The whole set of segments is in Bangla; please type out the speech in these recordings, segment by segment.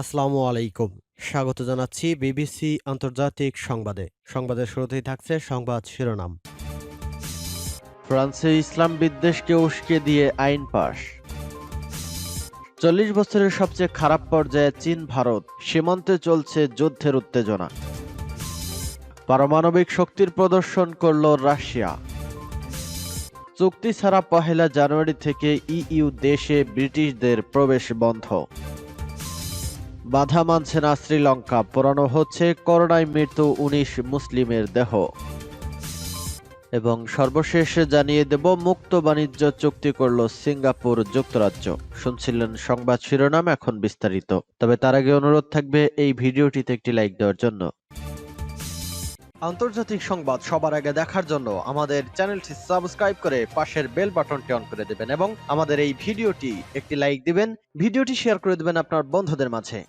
আসসালামু আলাইকুম। স্বাগত জানাচ্ছি বিবিসি আন্তর্জাতিক সংবাদে। সংবাদের শুরুতেই থাকছে সংবাদ শিরোনাম। ফ্রান্সে ইসলাম বিদ্বেষকে উস্কে দিয়ে আইন পাশ। চল্লিশ বছরের সবচেয়ে খারাপ পর্যায়ে চীন, ভারত সীমান্তে চলছে যুদ্ধের উত্তেজনা। পারমাণবিক শক্তির প্রদর্শন করল রাশিয়া। চুক্তি ছাড়া পহেলা জানুয়ারি থেকে ইইউ দেশে ব্রিটিশদের প্রবেশ বন্ধ। বাধা মানছে না শ্রীলঙ্কা, পোড়ানো হচ্ছে করোনায় মৃত্যু উনিশ মুসলিমের দেহ। এবং সর্বশেষ জানিয়ে দেব, মুক্ত বাণিজ্য চুক্তি করল সিঙ্গাপুর যুক্তরাজ্য। শুনছিলেন সংবাদ শিরোনাম এখন বিস্তারিত। তবে তার আগে অনুরোধ থাকবে, এই ভিডিওটিতে একটি লাইক দেওয়ার জন্য। আন্তর্জাতিক সংবাদ সবার আগে দেখার জন্য আমাদের চ্যানেলটি সাবস্ক্রাইব করে পাশের বেল বাটনটি অন করে দেবেন এবং আমাদের এই ভিডিওটি একটি লাইক দিবেন। ভিডিওটি শেয়ার করে দেবেন আপনার বন্ধুদের মাঝে।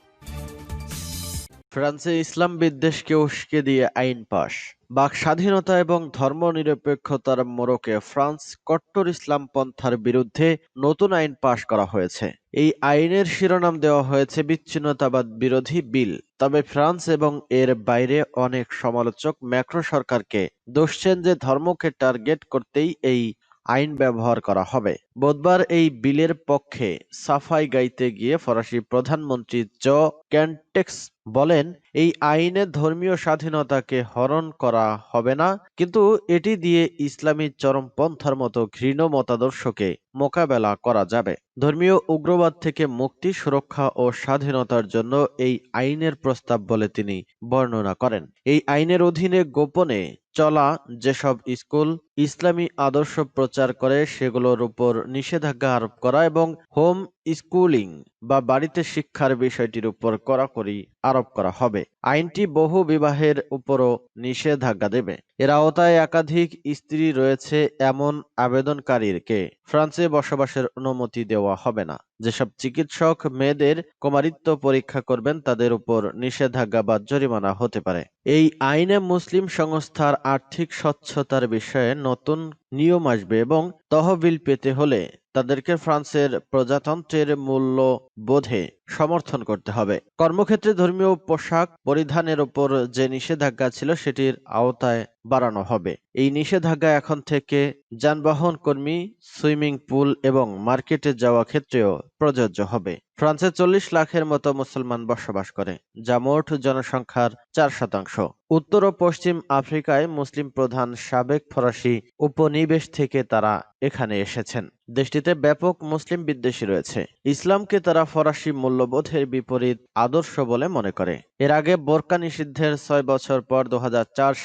ফ্রান্সে ইসলাম বিদ্বেষকে উস্কে দিয়ে আইন পাশ। বাক স্বাধীনতা এবং ধর্মনিরপেক্ষতার মোড়কে ফ্রান্স কট্টর ইসলাম পন্থার বিরুদ্ধে নতুন আইন পাশ করা হয়েছে। এই আইনের শিরোনাম দেওয়া হয়েছে বিচ্ছিন্নতাবাদ বিরোধী বিল। তবে ফ্রান্স এবং এর বাইরে অনেক সমালোচক ম্যাক্রো সরকারকে দোষছেন যে ধর্মকে টার্গেট করতেই এই আইন ব্যবহার করা হবে। বুধবার এই বিলের পক্ষে সাফাই গাইতে গিয়ে ফরাসি প্রধানমন্ত্রী জ ক্যান্টেক্স বলেন, এই আইনে ধর্মীয় স্বাধীনতাকে হরণ করা হবে না, কিন্তু এটি দিয়ে ইসলামী চরমপন্থার মতো ঘৃণ মতাদর্শকে মোকাবেলা করা যাবে। ধর্মীয় উগ্রবাদ থেকে মুক্তি, সুরক্ষা ও স্বাধীনতার জন্য এই আইনের প্রস্তাব বলে তিনি বর্ণনা করেন। এই আইনের অধীনে গোপনে চলা যেসব স্কুল ইসলামী আদর্শ প্রচার করে, সেগুলোর উপর নিষেধাজ্ঞা আরোপ করা এবং হোম স্কুলিং বা বাড়িতে শিক্ষার বিষয়টির উপর কড়াকড়ি আরোপ করা হবে। আইনটি বহু বিবাহের উপরও নিষেধাজ্ঞা দেবে। এর আওতায় একাধিক স্ত্রী রয়েছে এমন আবেদনকারীকে ফ্রান্সে বসবাসের অনুমতি দেওয়া হবে না। যেসব চিকিৎসক মেয়েদের কুমারিত্ব পরীক্ষা করবেন তাদের উপর নিষেধাজ্ঞা বা জরিমানা হতে পারে। এই আইনে মুসলিম সংস্থার আর্থিক স্বচ্ছতার বিষয়ে নতুন নিয়ম আসবে এবং তহবিল পেতে হলে তাদেরকে ফ্রান্সের প্রজাতন্ত্রের মূল্য বোধে সমর্থন করতে হবে। কর্মক্ষেত্রে ধর্মীয় পোশাক পরিধানের উপর যে নিষেধাজ্ঞা ছিল সেটির আওতায় বাড়ানো হবে। এই নিষেধাজ্ঞা এখন থেকে যানবাহন কর্মী, সুইমিং পুল এবং মার্কেটে যাওয়া ক্ষেত্রেও প্রযোজ্য হবে। ফ্রান্সে চল্লিশ লাখের মতো মুসলমান বসবাস করে, যা মোট জনসংখ্যার চার শতাংশ। উত্তর ও পশ্চিম আফ্রিকায় মুসলিম প্রধান সাবেক ফরাসি উপনিবেশ থেকে তারা এখানে এসেছেন। দেশটিতে ব্যাপক মুসলিম বিদ্বেষী রয়েছে। ইসলামকে তারা ফরাসি মূল্যবোধের বিপরীত আদর্শ বলে মনে করে। এর আগে বোরকা নিষিদ্ধের ছয় বছর পর দু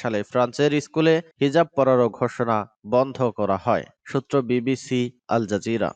সালে ফ্রান্সের স্কুলে হিজাব পরারও ঘোষণা বন্ধ করা হয়, সূত্র বিবিসি, আল জাজিরা।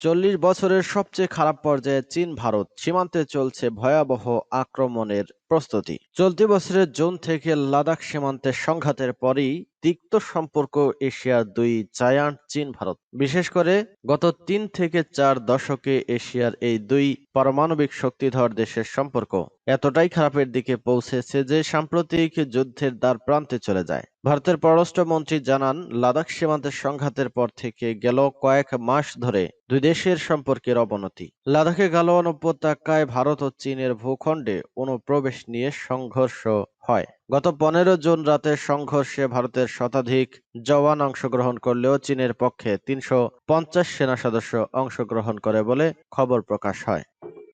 চল্লিশ বছরের সবচেয়ে খারাপ পর্যায়ে চীন ভারত সীমান্তে চলছে ভয়াবহ আক্রমণের প্রস্তুতি। চলতি বছরের জুন থেকে লাদাখ সীমান্তে সংঘাতের পরই তিক্ত সম্পর্ক এশিয়ার দুই জায়ান্ট চীন, ভারত। বিশেষ করে গত তিন থেকে চার দশকে এশিয়ার এই দুই পারমাণবিক শক্তিধর দেশের সম্পর্ক এতটাই খারাপের দিকে পৌঁছেছে যে সাম্প্রতিক যুদ্ধের দ্বার প্রান্তে চলে যায়। ভারতের পররাষ্ট্রমন্ত্রী জানান, লাদাখ সীমান্তের সংঘাতের পর থেকে গেল কয়েক মাস ধরে দুই দেশের সম্পর্কের অবনতি। লাদাখে গালোয়ান উপত্যকায় ভারত ও চীনের ভূখণ্ডে অনুপ্রবেশ নিয়ে সংঘর্ষ হয়। গত পনেরো জুন রাতে সংঘর্ষে ভারতের শতাধিক জওয়ান অংশগ্রহণ করলেও চীনের পক্ষে তিনশো পঞ্চাশ সেনা সদস্য অংশগ্রহণ করে বলে খবর প্রকাশ হয়।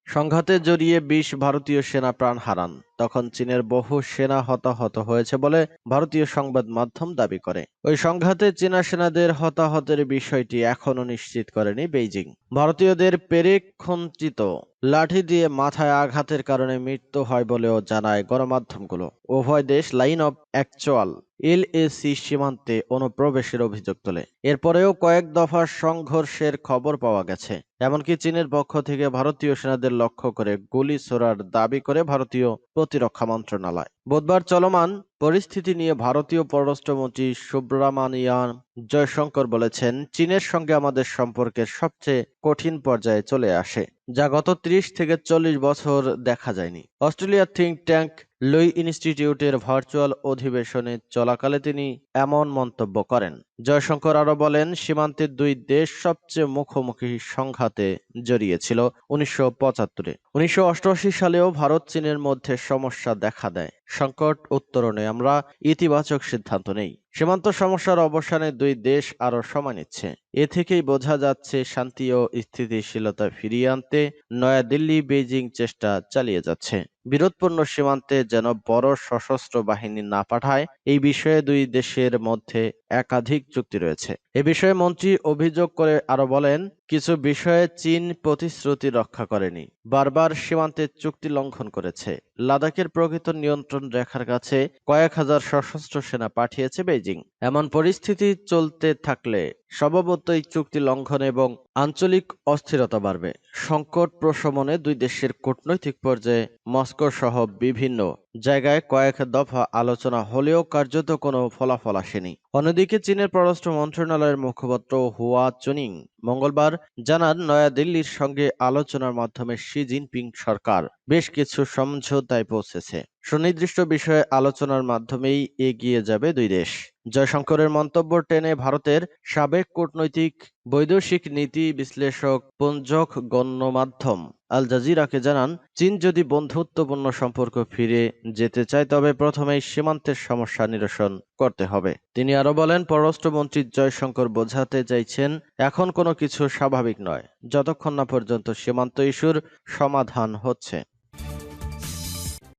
সংঘাতে জড়িয়ে বিশ ভারতীয় সেনা প্রাণ হারান। তখন চীনের বহু সেনা হতাহত হয়েছে বলে ভারতীয় সংবাদ মাধ্যম দাবি করে। ওই সংঘাতে চীনা সেনাদের হতাহতের বিষয়টি এখনও নিশ্চিত করেনি বেইজিং। ভারতীয়দের পেরেক্ষঞ্চিত লাঠি দিয়ে মাথায় আঘাতের কারণে মৃত্যু হয় বলেও জানায় গণমাধ্যমগুলো। উভয় দেশ লাইন অব অ্যাকচুয়াল, এলএসি সীমান্তে অনুপ্রবেশের অভিযোগ তোলে। এরপরেও কয়েক দফা সংঘর্ষের খবর পাওয়া গেছে। এমনকি চীনের পক্ষ থেকে ভারতীয় সেনাদের লক্ষ্য করে গুলি ছোড়ার দাবি করে ভারতীয় প্রতিরক্ষা মন্ত্রণালয় বুধবার চলমান পরিস্থিতি নিয়ে ভারতীয় পররাষ্ট্রমন্ত্রী সুব্রামানিয়ান জয়শঙ্কর বলেছেন, চীনের সঙ্গে আমাদের সম্পর্কের সবচেয়ে কঠিন পর্যায়ে চলে আসে, যা গত ত্রিশ থেকে চল্লিশ বছর দেখা যায়নি। অস্ট্রেলিয়ার থিঙ্ক ট্যাঙ্ক লুই ইনস্টিটিউটের ভার্চুয়াল অধিবেশনে চলাকালে তিনি এমন মন্তব্য করেন। জয়শঙ্কর আরও বলেন, সীমান্তের দুই দেশ সবচেয়ে মুখোমুখি সংঘাতে জড়িয়েছিল উনিশশো পঁচাত্তরে। উনিশশো অষ্টআশি সালেও ভারত চীনের মধ্যে সমস্যা দেখা দেয়। সংকট উত্তরণে আমরা ইতিবাচক সিদ্ধান্ত নেই। সীমান্ত সমস্যার অবসানে দুই দেশ আরও সময় নিচ্ছে। এ থেকেই বোঝা যাচ্ছে শান্তি ও স্থিতিশীলতা ফিরিয়ে আনতে নয়াদিল্লি বেইজিং চেষ্টা চালিয়ে যাচ্ছে। বিরোধপূর্ণ সীমান্তে যেন বড় সশস্ত্র বাহিনী না পাঠায়, এই বিষয়ে দুই দেশের মধ্যে একাধিক চুক্তি রয়েছে। এ বিষয়ে মন্ত্রী অভিযোগ করে আরও বলেন, কিছু বিষয়ে চীন প্রতিশ্রুতি রক্ষা করেনি। বারবার সীমান্তে চুক্তি লঙ্ঘন করেছে। লাদাখের প্রকৃত নিয়ন্ত্রণ রেখার কাছে কয়েক হাজার সশস্ত্র সেনা পাঠিয়েছে বেইজিং এমন পরিস্থিতি চলতে থাকলে স্বভাবতই চুক্তি লঙ্ঘন এবং আঞ্চলিক অস্থিরতা বাড়বে। সংকট প্রশমনে দুই দেশের কূটনৈতিক পর্যায়ে মস্কো সহ বিভিন্ন জায়গায় কয়েক দফা আলোচনা হলেও কার্যত কোনো ফলাফল আসেনি। অন্যদিকে চীনের পররাষ্ট্র মন্ত্রণালয়ের মুখপাত্র হুয়া চুনিং মঙ্গলবার জানান, নয়াদিল্লির সঙ্গে আলোচনার মাধ্যমে শি জিনপিং সরকার বেশ কিছু সমঝোতায় পৌঁছেছে। সুনির্দিষ্ট বিষয়ে আলোচনার মাধ্যমেই এগিয়ে যাবে দুই দেশ। জয়শঙ্করের মন্তব্য টেনে ভারতের সাবেক কূটনৈতিক বৈদেশিক নীতি বিশ্লেষক পঞ্জক গণমাধ্যম আল জাজিরাকে জানান, চীন যদি বন্ধুত্বপূর্ণ সম্পর্ক ফিরে যেতে চায়, তবে প্রথমেই সীমান্তের সমস্যা নিরসন করতে হবে। তিনি আরও বলেন, পররাষ্ট্রমন্ত্রী জয়শঙ্কর বোঝাতে চাইছেন, এখন কোনো কিছু স্বাভাবিক নয়। যতক্ষণ না পর্যন্ত সীমান্ত ইস্যুর সমাধান হচ্ছে।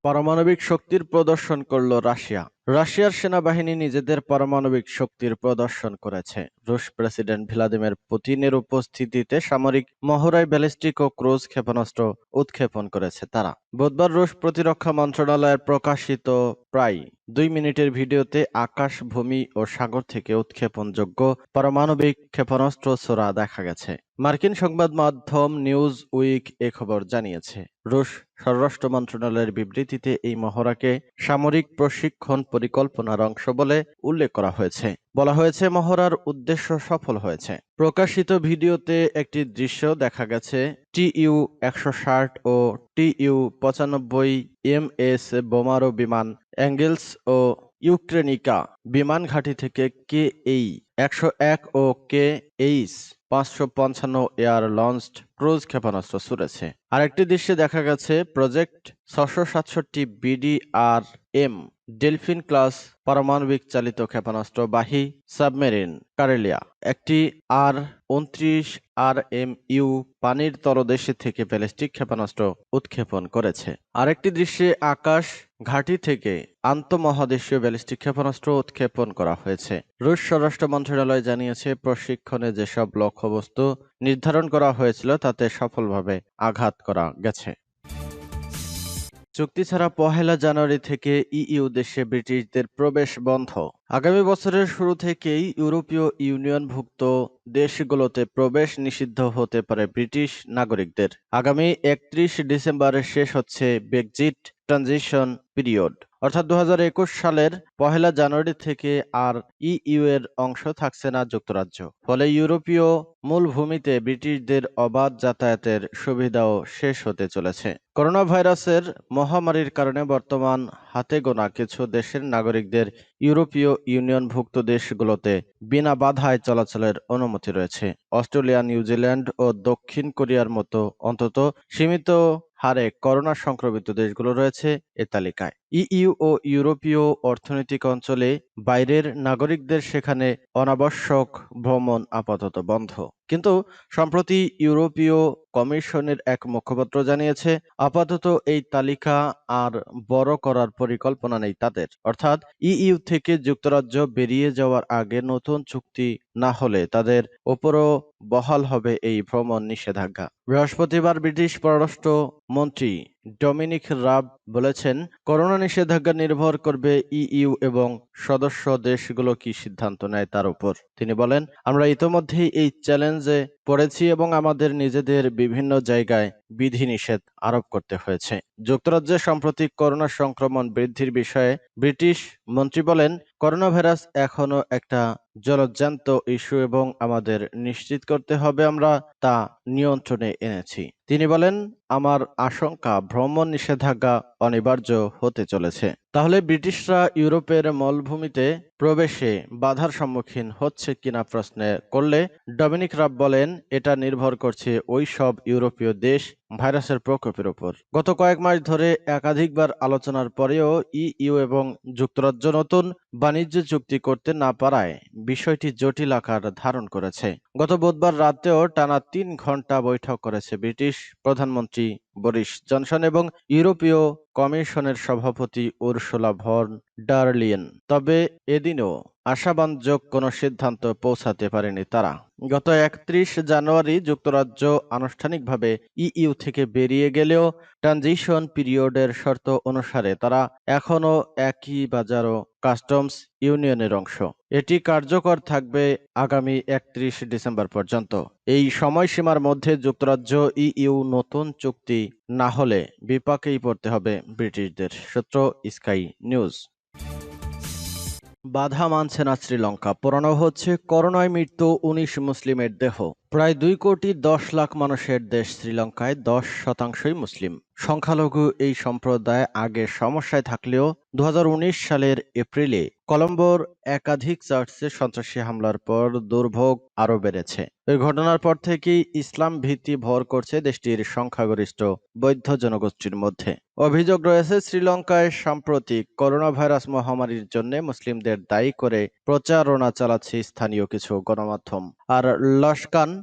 পারমাণবিক শক্তির প্রদর্শন করল রাশিয়া। রাশিয়ার সেনাবাহিনী নিজেদের পারমাণবিক শক্তির প্রদর্শন করেছে। রুশ প্রেসিডেন্ট ভ্লাদিমির পুতিনের উপস্থিতিতে সামরিক মহড়ায় ব্যালিস্টিক ও ক্রুজ ক্ষেপণাস্ত্র উৎক্ষেপণ করেছে তারা। বুধবার রুশ প্রতিরক্ষা মন্ত্রণালয়ের প্রকাশিত প্রায় দুই মিনিটের ভিডিওতে আকাশ, ভূমি ও সাগর থেকে উৎক্ষেপণযোগ্য পারমাণবিক ক্ষেপণাস্ত্র ছোড়া দেখা গেছে। মার্কিন সংবাদ মাধ্যম নিউজ উইক এ খবর জানিয়েছে। রুশ স্বরাষ্ট্র মন্ত্রণালয়ের বিবৃতিতে এই মহড়াকে সামরিক প্রশিক্ষণ পরিকল্পনার অংশ বলে উল্লেখ করা হয়েছে। বলা হয়েছে, মহড়ার উদ্দেশ্য সফল হয়েছে। প্রকাশিত ভিডিওতে একটি দৃশ্য দেখা গেছে, টিইউ একশো ষাট ও টিইউ পঁচানব্বই এম এস বোমারো বিমান, অ্যাঙ্গেলস ও ইউক্রেনিকা বিমান ঘাঁটি থেকে কে এই একশো এক ও কে এইচ পাঁচশো পঞ্চান্ন এয়ার লঞ্চড ক্রুজ ক্ষেপণাস্ত্র ছুড়েছে। আরেকটি দৃশ্যে দেখা গেছে, প্রজেক্ট ছশো সাতষট্টি বিডিআর এম ডেলফিন ক্লাস পারমাণবিক চালিত ক্ষেপণাস্ত্র বাহী সাবমেরিন, কারেলিয়া। একটি আর উনত্রিশ আর এম ইউ পানির তলদেশে থেকে ব্যালিস্টিক ক্ষেপণাস্ত্র উৎক্ষেপণ করেছে। আরেকটি দৃশ্যে আকাশ ঘাঁটি থেকে আন্তঃমহাদেশীয় ব্যালিস্টিক ক্ষেপণাস্ত্র উৎক্ষেপণ করা হয়েছে। রুশ স্বরাষ্ট্র মন্ত্রণালয় জানিয়েছে, প্রশিক্ষণে যেসব লক্ষ্যবস্তু নির্ধারণ করা হয়েছিল তাতে সফলভাবে আঘাত করা গেছে। চুক্তি ছাড়া পহেলা জানুয়ারি থেকে ইইউ দেশে ব্রিটিশদের প্রবেশ বন্ধ। আগামী বছরের শুরু থেকেই ইউরোপীয় ইউনিয়নভুক্ত দেশগুলোতে প্রবেশ নিষিদ্ধ হতে পারে ব্রিটিশ নাগরিকদের। আগামী একত্রিশ ডিসেম্বরে শেষ হচ্ছে ব্রেক্সিট ট্রানজিশন পিরিয়ড। অর্থাৎ দু সালের পহেলা জানুয়ারি থেকে আর ইইউ এর অংশ থাকছে না যুক্তরাজ্য। ফলে ইউরোপীয় মূলভূমিতে ব্রিটিশদের অবাধ যাতায়াতের সুবিধাও শেষ হতে চলেছে। করোনা ভাইরাসের মহামারীর কারণে বর্তমান হাতে গোনা কিছু দেশের নাগরিকদের ইউরোপীয় ইউনিয়নভুক্ত দেশগুলোতে বিনা বাধায় চলাচলের অনুমতি রয়েছে। অস্ট্রেলিয়া নিউজিল্যান্ড ও দক্ষিণ কোরিয়ার মতো অন্তত সীমিত হারে করোনা সংক্রমিত দেশগুলো রয়েছে এ তালিকায়। ইইউ ও ইউরোপীয় অর্থনৈতিক অঞ্চলে বাইরের নাগরিকদের সেখানে অনাবশ্যক ভ্রমণ আপাতত বন্ধ। কিন্তু সম্প্রতি ইউরোপীয় কমিশনের এক মুখপাত্র জানিয়েছে, আপাতত এই তালিকা আর বড় করার পরিকল্পনা নেই তাদের। অর্থাৎ ইইউ থেকে যুক্তরাজ্য বেরিয়ে যাওয়ার আগে নতুন চুক্তি না হলে তাদের ওপরও বহাল হবে এই ভ্রমণ নিষেধাজ্ঞা। বৃহস্পতিবার ব্রিটিশ পররাষ্ট্র মন্ত্রী ডমিনিক রাব বলেছেন, করোনা নিষেধাজ্ঞা নির্ভর করবে ইইউ এবং সদস্য দেশগুলো কি সিদ্ধান্ত নেয় তার উপর। তিনি বলেন, আমরা ইতোমধ্যেই এই চ্যালেঞ্জে পড়েছি এবং আমাদের নিজেদের বিভিন্ন জায়গায় বিধিনিষেধ আরোপ করতে হয়েছে। যুক্তরাজ্যে সাম্প্রতিক করোনা সংক্রমণ বৃদ্ধির বিষয়ে ব্রিটিশ মন্ত্রী বলেন করোনা ভাইরাস এখনও একটা জলজ্যান্ত ইস্যু এবং আমাদের নিশ্চিত করতে হবে আমরা তা নিয়ন্ত্রণে এনেছি। তিনি বলেন, আমার আশঙ্কা ভ্রমণ নিষেধাজ্ঞা অনিবার্য হতে চলেছে। তাহলে ব্রিটিশরা ইউরোপের মলভূমিতে প্রবেশে বাধার সম্মুখীন হচ্ছে কিনা প্রশ্নে করলে ডমিনিক রাব বলেন, এটা নির্ভর করছে ওই সব ইউরোপীয় দেশ ভাইরাসের প্রকোপের উপর। গত কয়েক মাস ধরে একাধিকবার আলোচনার পরেও ইইউ এবং যুক্তরাজ্য নতুন বাণিজ্য চুক্তি করতে না পারায় বিষয়টি জটিল আকার ধারণ করেছে। গত বুধবার রাতেও টানা তিন ঘণ্টা বৈঠক করেছে ব্রিটিশ প্রধানমন্ত্রী বরিস জনসন এবং ইউরোপীয় কমিশনের সভাপতি উর্সুলা ভন ডারলিয়েন তবে এদিনও আশাবাঞ্জক কোনো সিদ্ধান্ত পৌঁছাতে পারেনি তারা। গত একত্রিশ জানুয়ারি যুক্তরাজ্য আনুষ্ঠানিকভাবে ইইউ থেকে বেরিয়ে গেলেও ট্রানজিশন পিরিয়ডের শর্ত অনুসারে তারা এখনও একই বাজার ও কাস্টমস ইউনিয়নের অংশ। এটি কার্যকর থাকবে আগামী একত্রিশ ডিসেম্বর পর্যন্ত। এই সময়সীমার মধ্যে যুক্তরাজ্য ইইউ নতুন চুক্তি না হলে বিপাকেই পড়তে হবে ব্রিটিশদের। সূত্র স্কাই নিউজ। বাধা মানছে না শ্রীলঙ্কা। পোড়ানো হচ্ছে করোনায় মৃত্যু উনিশ মুসলিমের দেহ। প্রায় দুই কোটি দশ লাখ মানুষের দেশ শ্রীলঙ্কায় দশ শতাংশই মুসলিম। সংখ্যালঘু এই সম্প্রদায় আগে সমস্যায় থাকলেও দু হাজার উনিশ সালের এপ্রিলে কলম্বোর একাধিক চার্চে সন্ত্রাসী হামলার পর দুর্ভোগ আরও বেড়েছে। ওই ঘটনার পর থেকেই ইসলাম ভীতি ভর করছে দেশটির সংখ্যাগরিষ্ঠ বৌদ্ধ জনগোষ্ঠীর মধ্যে। অভিযোগ রয়েছে, শ্রীলঙ্কায় সাম্প্রতিক করোনা ভাইরাস মহামারীর জন্য মুসলিমদের দায়ী করে প্রচারণা চালাচ্ছে স্থানীয় কিছু গণমাধ্যম। আর লস্কান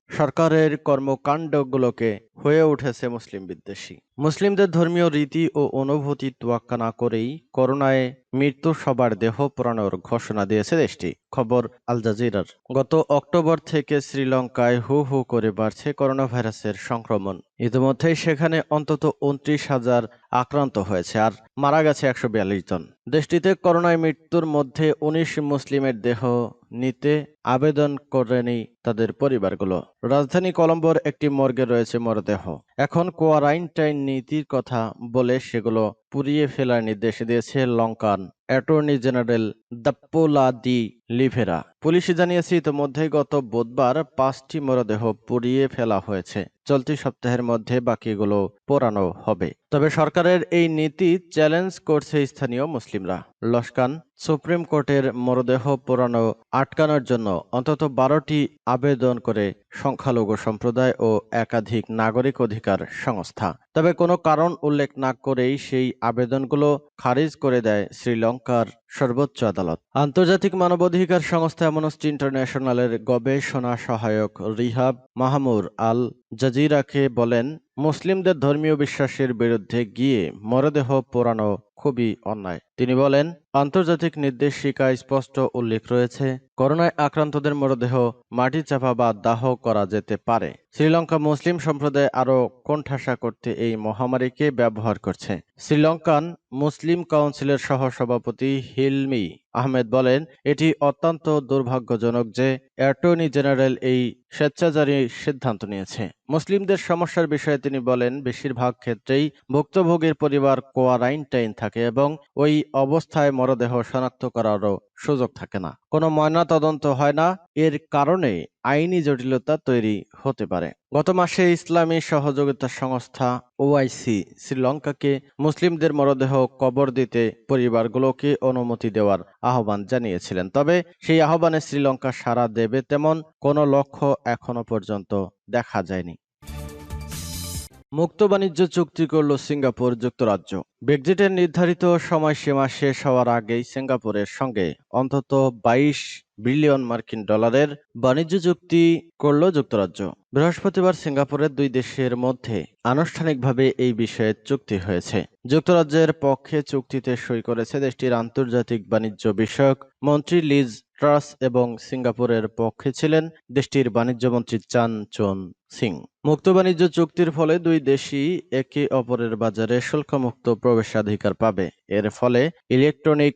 সরকারের কর্মকাণ্ডগুলোকে হয়ে উঠেছে মুসলিম বিদ্বেষী। মুসলিমদের ধর্মীয় রীতি ও অনুভূতি তোয়াক্কা না করেই করোনায় মৃত্যু সবার দেহ পোড়ানোর ঘোষণা দিয়েছে দেশটি। খবর আল জাজিরার। গত অক্টোবর থেকে শ্রীলঙ্কায় হু হু করে বাড়ছে করোনা ভাইরাসের সংক্রমণ। ইতিমধ্যেই সেখানে অন্তত উনত্রিশ হাজার আক্রান্ত হয়েছে আর মারা গেছে একশো বিয়াল্লিশ জন। দেশটিতে করোনায় মৃত্যুর মধ্যে উনিশ মুসলিমের দেহ নিতে আবেদন করেনি তাদের পরিবারগুলো। রাজধানী কলম্বোর একটি মর্গে রয়েছে মরদেহ। এখন কোয়ারাইনটাইন নীতির কথা বলে সেগুলো পুড়িয়ে ফেলার নির্দেশ দিয়েছে Lankan attorney general Dappula de Livera. Police জানিয়েছে ইতিমধ্যে গত বুধবার পাঁচটি মরদেহ পুড়িয়ে ফেলা হয়েছে। চলতি সপ্তাহের মধ্যে বাকিগুলো পোড়ানো হবে। তবে সরকারের এই নীতি চ্যালেঞ্জ করছে স্থানীয় মুসলিমরা। লস্কান সুপ্রিম কোর্টের মরদেহ পোড়ানো আটকানোর জন্য অন্তত বারোটি আবেদন করে সংখ্যালঘু সম্প্রদায় ও একাধিক নাগরিক অধিকার সংস্থা। তবে কোনো কারণ উল্লেখ না করেই সেই আবেদনগুলো খারিজ করে দেয় শ্রীলঙ্কার সর্বোচ্চ আদালত। আন্তর্জাতিক মানবাধিকার সংস্থা অ্যামনস্টি ইন্টারন্যাশনালের গবেষণা সহায়ক রিহাব মাহমুর আল জাজিরাকে বলেন, মুসলিমদের ধর্মীয় বিশ্বাসের বিরুদ্ধে গিয়ে মরদেহ পোড়ানো খুবই অন্যায়। তিনি বলেন, আন্তর্জাতিক নির্দেশিকায় স্পষ্ট উল্লেখ রয়েছে, করোনায় আক্রান্তদের মরদেহ মাটি চাপা বা দাহ করা যেতে পারে। শ্রীলঙ্কা মুসলিম সম্প্রদায় আরও কোণঠাসা করতে এই মহামারীকে ব্যবহার করছে। শ্রীলঙ্কান মুসলিম কাউন্সিলের সহসভাপতি হিলমি আহমেদ বলেন, এটি অত্যন্ত দুর্ভাগ্যজনক যে অ্যাটর্নি জেনারেল এই স্বেচ্ছাচারী সিদ্ধান্ত নিয়েছে। মুসলিমদের সমস্যার বিষয়ে তিনি বলেন, বেশিরভাগ ক্ষেত্রেই ভুক্তভোগীর পরিবার কোয়ারাইন্টাইন থাকে। এবং ওই অবস্থায় মরদেহ শনাক্ত করারও সুযোগ থাকে না। কোনো ময়না তদন্ত হয় না, এর কারণে আইনি জটিলতা তৈরি হতে পারে। গত মাসে ইসলামী সহযোগিতা সংস্থা ওআইসি শ্রীলঙ্কাকে মুসলিমদের মরদেহ কবর দিতে পরিবারগুলোকে অনুমতি দেওয়ার আহ্বান জানিয়েছিলেন। তবে সেই আহ্বানে শ্রীলঙ্কা সাড়া দেবে তেমন কোনো লক্ষ্য এখনও পর্যন্ত দেখা যায়নি। মুক্ত বাণিজ্য চুক্তি করল সিঙ্গাপুর যুক্তরাজ্য। ব্রেক্সিটের নির্ধারিত সময়সীমা শেষ হওয়ার আগেই সিঙ্গাপুরের সঙ্গে অন্তত বাইশ বিলিয়ন মার্কিন ডলারের বাণিজ্য চুক্তি করল যুক্তরাজ্য। বৃহস্পতিবার সিঙ্গাপুরের দুই দেশের মধ্যে আনুষ্ঠানিকভাবে এই বিষয়ে চুক্তি হয়েছে। যুক্তরাজ্যের পক্ষে চুক্তিতে সই করেছে দেশটির আন্তর্জাতিক বাণিজ্য বিষয়ক মন্ত্রী লিজ ট্রাস এবং সিঙ্গাপুরের পক্ষে ছিলেন দেশটির বাণিজ্যমন্ত্রী চান চোন সিং। মুক্ত বাণিজ্য চুক্তির ফলে দুই দেশই একে অপরের বাজারে শুল্কমুক্ত প্রবেশাধিকার পাবে। এর ফলে ইলেকট্রনিক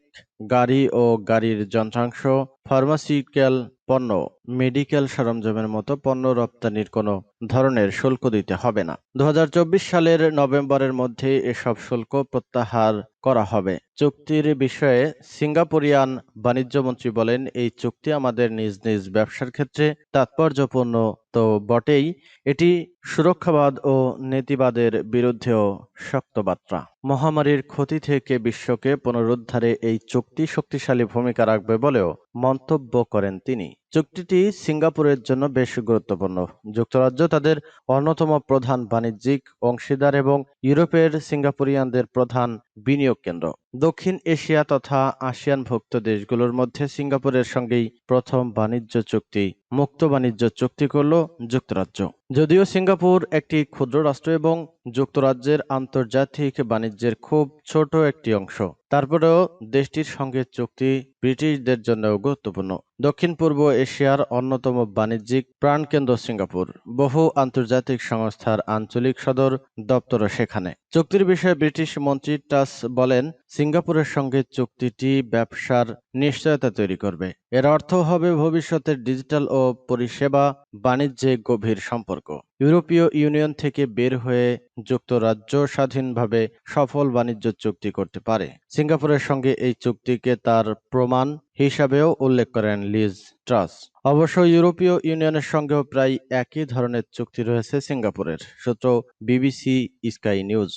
গাড়ি ও গাড়ির যন্ত্রাংশ, ফার্মাসিউটিক্যাল পণ্য, মেডিকেল সরঞ্জামের মতো পণ্য রপ্তানির কোনো ধরনের শুল্ক দিতে হবে না। দু হাজার চব্বিশ সালের নভেম্বরের মধ্যে এসব শুল্ক প্রত্যাহার করা হবে। চুক্তির বিষয়ে সিঙ্গাপুরিয়ান বাণিজ্যমন্ত্রী বলেন, এই চুক্তি আমাদের নিজ নিজ ব্যবসার ক্ষেত্রে তাৎপর্যপূর্ণ। তো বটেই এটি সুরক্ষাবাদ ও নীতিবাদের বিরুদ্ধেও শক্ত বার্তা। মহামারীর ক্ষতি থেকে বিশ্বকে পুনরুদ্ধারে এই চুক্তি শক্তিশালী ভূমিকা রাখবে বলেও মন্তব্য করেন তিনি। চুক্তিটি সিঙ্গাপুরের জন্য বেশ গুরুত্বপূর্ণ। যুক্তরাজ্য তাদের অন্যতম প্রধান বাণিজ্যিক অংশীদার এবং ইউরোপের সিঙ্গাপুরিয়ানদের প্রধান বিনিয়োগ কেন্দ্র। দক্ষিণ এশিয়া তথা আসিয়ানভুক্ত দেশগুলোর মধ্যে সিঙ্গাপুরের সঙ্গেই প্রথম বাণিজ্য চুক্তি মুক্ত বাণিজ্য চুক্তি করল যুক্তরাজ্য। যদিও সিঙ্গাপুর একটি ক্ষুদ্র রাষ্ট্র এবং যুক্তরাজ্যের আন্তর্জাতিক বাণিজ্যের খুব ছোট একটি অংশ, তারপরেও দেশটির সঙ্গে চুক্তি ব্রিটিশদের জন্যও গুরুত্বপূর্ণ। দক্ষিণ পূর্ব এশিয়ার অন্যতম বাণিজ্যিক প্রাণকেন্দ্র সিঙ্গাপুর, বহু আন্তর্জাতিক সংস্থার আঞ্চলিক সদর দপ্তরও সেখানে। চুক্তির বিষয়ে ব্রিটিশ মন্ত্রী টাস বলেন, সিঙ্গাপুরের সঙ্গে চুক্তিটি ব্যবসার নিশ্চয়তা তৈরি করবে। এর অর্থ হবে ভবিষ্যতের ডিজিটাল ও পরিষেবা বাণিজ্যে গভীর সম্পর্ক। ইউরোপীয় ইউনিয়ন থেকে বের হয়ে যুক্তরাজ্য স্বাধীনভাবে সফল বাণিজ্য চুক্তি করতে পারে। সিঙ্গাপুরের সঙ্গে এই চুক্তিকে তার প্রমাণ হিসাবেও উল্লেখ করেন লিজ ট্রাস। অবশ্য ইউরোপীয় ইউনিয়নের সঙ্গেও প্রায় একই ধরনের চুক্তি রয়েছে সিঙ্গাপুরের, সূত্র বিবিসি স্কাই নিউজ।